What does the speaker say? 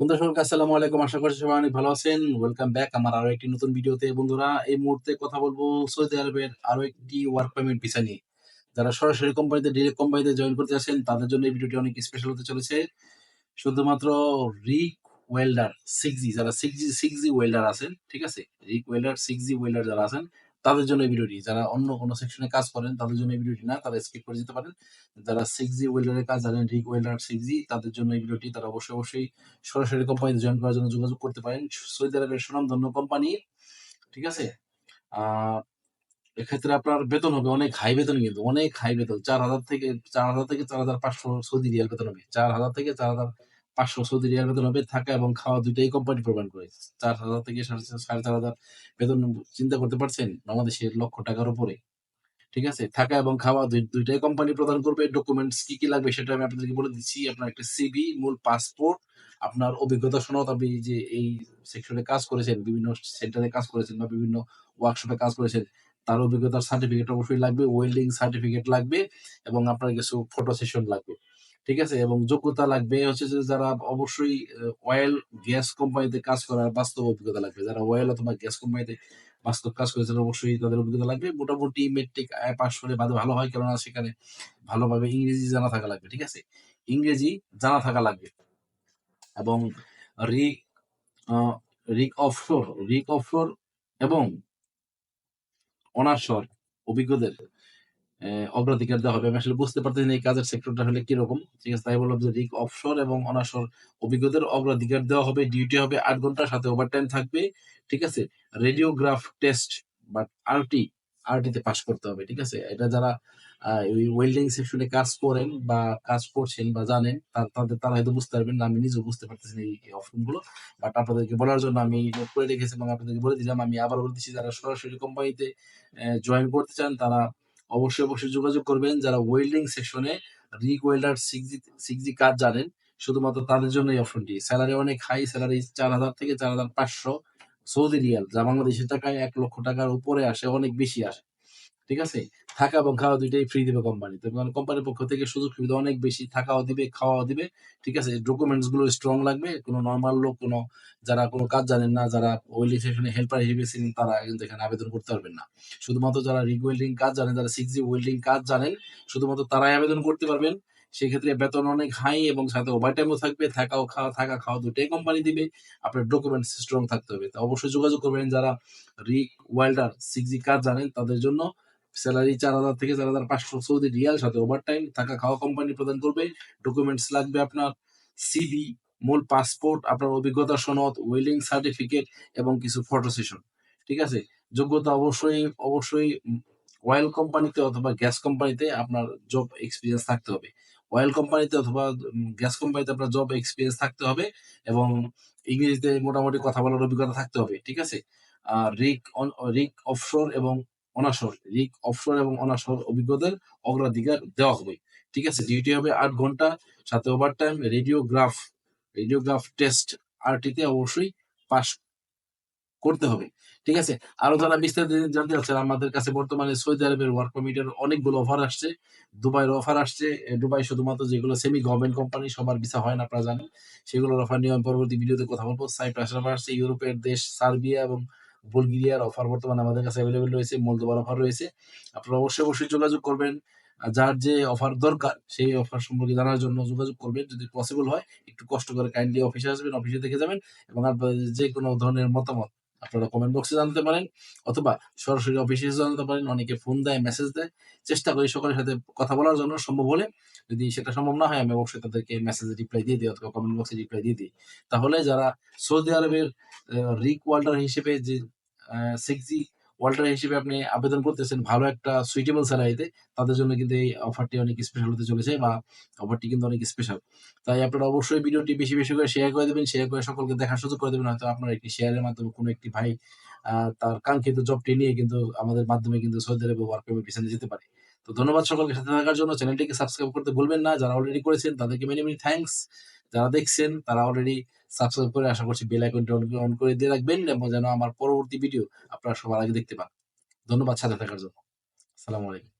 বন্ধুরা আসসালামু আলাইকুম। আশা সবাই অনেক ভালো আছেন। ওয়েলকাম ব্যাক আমার আরও একটি নতুন ভিডিওতে। বন্ধুরা, এই মুহূর্তে কথা বলব সৌদি আরবের আরও একটি ওয়ার্ক ভিসা নিয়ে। যারা সরাসরি কোম্পানিতে ডিরেক্ট কোম্পানিতে জয়েন করতে আসেন তাদের জন্য এই ভিডিওটি অনেক স্পেশাল হতে চলেছে। শুধুমাত্র রিক ওয়েল্ডার সিক্স জি যারা six G six G welder আছেন, ঠিক আছে? রিক ওয়েল্ডার সিক্স জি ওয়েল্ডার যারা আছেন তাদের জন্য এই ভিডিওটি। যারা অন্য কোনো সেকশনে কাজ করেন, তাদের জন্য এই ভিডিওটি না, তারা স্কিপ করে যেতে পারেন। যারা সিক্স জি ওয়েল্ডারের কাজ জানেন রিক ওয়েল্ডার সিক্স জি তাদের জন্য এই ভিডিওটি তারা অবশ্যই অবশ্যই সরাসরি কোম্পানিতে জয়েন করার জন্য যোগাযোগ করতে পারেন। সৌদি আরবের সুনামধন্য কোম্পানি ঠিক আছে? এক্ষেত্রে আপনার বেতন হবে অনেক হাই বেতন কিন্তু, অনেক হাই বেতন। চার হাজার থেকে, চার হাজার থেকে চার হাজার পাঁচশো সৌদি রিয়াল বেতন হবে। চার হাজার থেকে চার হাজার পাঁচশো সৌদি রিয়াল বেতন হবে থাকা এবং খাওয়া দুইটাই কোম্পানি প্রদান করে। চার হাজার থেকে সাড়ে চার- হাজার বেতন চিন্তা করতে পারছেন বাংলাদেশের লক্ষ টাকার উপরে। ঠিক আছে? থাকা এবং খাওয়া দুইটাই কোম্পানি প্রদান করবে। ডকুমেন্টস কি কি লাগবে সেটা আমি আপনাদেরকে বলে দিচ্ছি। আপনার একটা সিবি মূল পাসপোর্ট আপনার অভিজ্ঞতা সনদ, আপনি যে এই সেকশনে কাজ করেছেন, বিভিন্ন সেন্টারে কাজ করেছেন বা বিভিন্ন ওয়ার্কশপে কাজ করেছেন, তার অভিজ্ঞতার সার্টিফিকেট অবশ্যই লাগবে ওয়েল্ডিং সার্টিফিকেট লাগবে এবং আপনার কিছু ফটো সেশন লাগবে। ঠিক আছে? এবং যোগ্যতা লাগবে হচ্ছে যে যারা অবশ্যই অয়েল গ্যাস কোম্পানিতে কাজ করার বাস্তব অভিজ্ঞতা লাগবে। যারা অয়েল অথবা গ্যাস কোম্পানিতে বাস্তব কাজ করেছেন, অবশ্যই তাদের অভিজ্ঞতা লাগবে। মোটামুটি মেট্রিক পাস হলে ভালো ভালো হয়, কেননা সেখানে ভালোভাবে ইংরেজি জানা থাকা লাগবে, ঠিক আছে? ইংরেজি জানা থাকা লাগবে। এবং রিক রিক অফশোর রিক অফশোর এবং অনার্সর অভিজ্ঞদের অগ্রাধিকার দেওয়া হবে। আমি আসলে বুঝতে পারতেছি এই কাজের সেক্টরটা হলে কীরকম। ঠিক আছে, তাই বললাম যে রিক অফশোর এবং অনার্সর অভিজ্ঞদের অগ্রাধিকার দেওয়া হবে ডিউটি হবে আট ঘণ্টার সাথে ওভারটাইম থাকবে। ঠিক আছে রেডিওগ্রাফ টেস্ট বাট আরটি আরটিতে পাস করতে হবে। ঠিক আছে, এটা যারা ওই ওয়েল্ডিং সেকশনে কাজ করেন বা কাজ করছেন বা জানেন তাদের, তারা হয়তো বুঝতে পারবেন না, আমি নিজেও বুঝতে পারতেছি না এই অপশনগুলো। বাট আপনাদেরকে বলার জন্য আমি নোট করে রেখেছি এবং আপনাদেরকে বলে দিলাম, আমি আবার বলে দিচ্ছি যারা সরাসরি কোম্পানিতে জয়েন করতে চান, তারা অবশ্যই অবশ্যই যোগাযোগ করবেন। যারা ওয়েল্ডিং সেকশনে রিক ওয়েল্ডার সিক্স জি কাজ জানেন, শুধুমাত্র তাদের জন্য এই অপশনটি স্যালারি অনেক হাই স্যালারি চার হাজার থেকে চার হাজার পাঁচশো সৌদি রিয়াল, যা বাংলাদেশের টাকায় এক লক্ষ টাকার উপরে আসে, অনেক বেশি আসে। ঠিক আছে? থাকা এবং খাওয়া দুইটাই ফ্রি দিবে কোম্পানি তো। মানে কোম্পানির পক্ষ থেকে সুযোগ সুবিধা অনেক বেশি, থাকাও দিবে, খাওয়াও দিবে, ঠিক আছে? ডকুমেন্টসগুলো স্ট্রং লাগবে, কোনো নর্মাল লোক, কোনো যারা কোনো কাজ জানেন না, যারা ওয়েল্ডিং সেকশনে হেল্পার হিসেবে ছিলেন, তারা কিন্তু এখানে আবেদন করতে পারবেন না। শুধুমাত্র যারা রিগ ওয়েল্ডিং কাজ জানেন, যারা সিক্স জি ওয়েল্ডিং কাজ জানেন, শুধুমাত্র তারাই আবেদন করতে পারবেন। সেক্ষেত্রে বেতন অনেক হাই এবং সাথে ওভারটাইমও থাকবে, থাকাও খাওয়া, থাকা, খাওয়া দুটাই কোম্পানি দিবে। আপনার ডকুমেন্টস স্ট্রং থাকতে হবে। তো অবশ্যই যোগাযোগ করবেন যারা রিক ওয়েল্ডার সিক্স জি কাজ জানেন, তাদের জন্য স্যালারি চার হাজার থেকে চার হাজার পাঁচশো সৌদি রিয়াল সাথে ওভারটাইম থাকা খাওয়া কোম্পানি প্রদান করবে। ডকুমেন্টস লাগবে আপনার সিবি মূল পাসপোর্ট আপনার অভিজ্ঞতা সনদ ওয়েলিং সার্টিফিকেট এবং কিছু ফটো সেশন ঠিক আছে? যোগ্যতা অবশ্যই অবশ্যই অয়েল কোম্পানিতে অথবা গ্যাস কোম্পানিতে আপনার জব এক্সপিরিয়েন্স থাকতে হবে। অয়েল কোম্পানিতে অথবা গ্যাস কোম্পানিতে আপনার জব এক্সপিরিয়েন্স থাকতে হবে এবং ইংরেজিতে মোটামুটি কথা বলার অভিজ্ঞতা থাকতে হবে। ঠিক আছে? আর রিক রিক অফশোর এবং অনাসর রিক অফশোর এবং অনাসর অভিজ্ঞতার অগ্রাধিকার দেওয়া হবে। ঠিক আছে ডিউটি হবে আট ঘণ্টা, সাথে ওভারটাইম রেডিওগ্রাফ রেডিওগ্রাফ টেস্ট আরটিতে অবশ্যই পাস করতে হবে। ঠিক আছে, আরও যারা বিস্তারিত জানতে চাচ্ছেন, আমাদের কাছে বর্তমানে সৌদি আরবের ওয়ার্ক পারমিটের অনেকগুলো অফার আসছে। দুবাইয়ের অফার আসছে দুবাই শুধুমাত্র যেগুলো সেমি গভর্নমেন্ট কোম্পানি সবার ভিসা হয় না, আপনারা জানেন। সেগুলোর অফার নিয়ে আমি পরবর্তী ভিডিওতে কথা বলব। সাইপ্রাসের অফার আসছে, ইউরোপের দেশ, সার্বিয়া এবং বুলগেরিয়ার অফার বর্তমানে আমাদের কাছে অ্যাভেলেবেল রয়েছে মলদোবার অফার রয়েছে। আপনারা অবশ্যই অবশ্যই যোগাযোগ করবেন। যার যে অফার দরকার, সেই অফার সম্পর্কে জানার জন্য যোগাযোগ করবেন। যদি পসিবল হয়, একটু কষ্ট করে কাইন্ডলি অফিসে আসবেন অফিসে দেখে যাবেন এবং আপনাদের যে কোনো ধরনের মতামত আপনারা কমেন্ট বক্সে জানতে পারেন অথবা সরাসরি অফিসে জানতে পারেন। অনেকে ফোন দেয় মেসেজ দেয়। চেষ্টা করি সকলের সাথে কথা বলার জন্য সম্ভব হলে। যদি সেটা সম্ভব না হয়, আমি অবশ্যই তাদেরকে মেসেজে রিপ্লাই দিয়ে দিই অথবা কমেন্ট বক্সে রিপ্লাই দিয়ে দিই। তাহলে যারা সৌদি আরবের রিক ওয়াল্ডার হিসেবে যে সিক্স জি ওয়াল্ডার হিসেবে আপনি আবেদন করতেছেন ভালো একটা সুইটেবল স্যালারিতে তাদের জন্য কিন্তু এই অফারটি অনেক স্পেশাল হতে চলেছে বা অফারটি কিন্তু অনেক স্পেশাল তাই আপনারা অবশ্যই ভিডিওটি বেশি বেশি করে শেয়ার করে দেবেন শেয়ার করে সকলকে দেখার সুযোগ করে দেবেন। হয়তো আপনার একটি শেয়ারের মাধ্যমে কোনো একটি ভাই তার কাঙ্ক্ষিত জবটি নিয়ে কিন্তু আমাদের মাধ্যমে কিন্তু সৌদি আরবে ওয়ার্ক পেমেন্ট পিছনে যেতে পারে। তো ধন্যবাদ সকলকে সাথে থাকার জন্য। চ্যানেলটিকে সাবস্ক্রাইব করতে ভুলবেন না। যারা অলরেডি করেছেন, তাদেরকে মেনি মেনি থ্যাঙ্কস যারা দেখছেন, তারা অলরেডি সাবস্ক্রাইব করে আশা করছি বেল আইকনটি অন করে দিয়ে রাখবেন এবং যেন আমার পরবর্তী ভিডিও আপনারা সবার আগে দেখতে পান। ধন্যবাদ সাথে থাকার জন্য। আসসালামু আলাইকুম।